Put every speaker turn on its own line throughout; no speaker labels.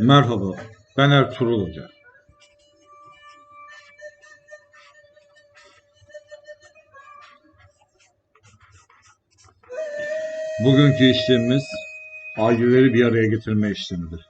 Merhaba, ben Ertuğrul Hoca. Bugünkü işlemimiz aileleri bir araya getirme işlemidir.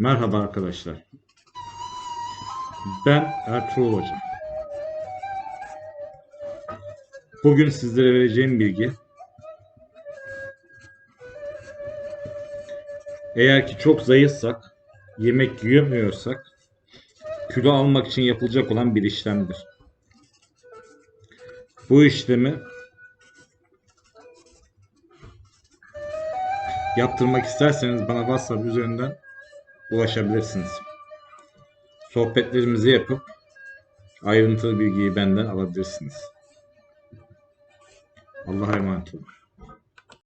Merhaba arkadaşlar. Ben Ertuğrul Hoca. Bugün sizlere vereceğim bilgi eğer ki çok zayıfsak, yemek yiyemiyorsak kilo almak için yapılacak olan bir işlemdir. Bu işlemi yaptırmak isterseniz bana WhatsApp üzerinden ulaşabilirsiniz. Sohbetlerimizi yapıp ayrıntılı bilgiyi benden alabilirsiniz. Allah'a emanet olun.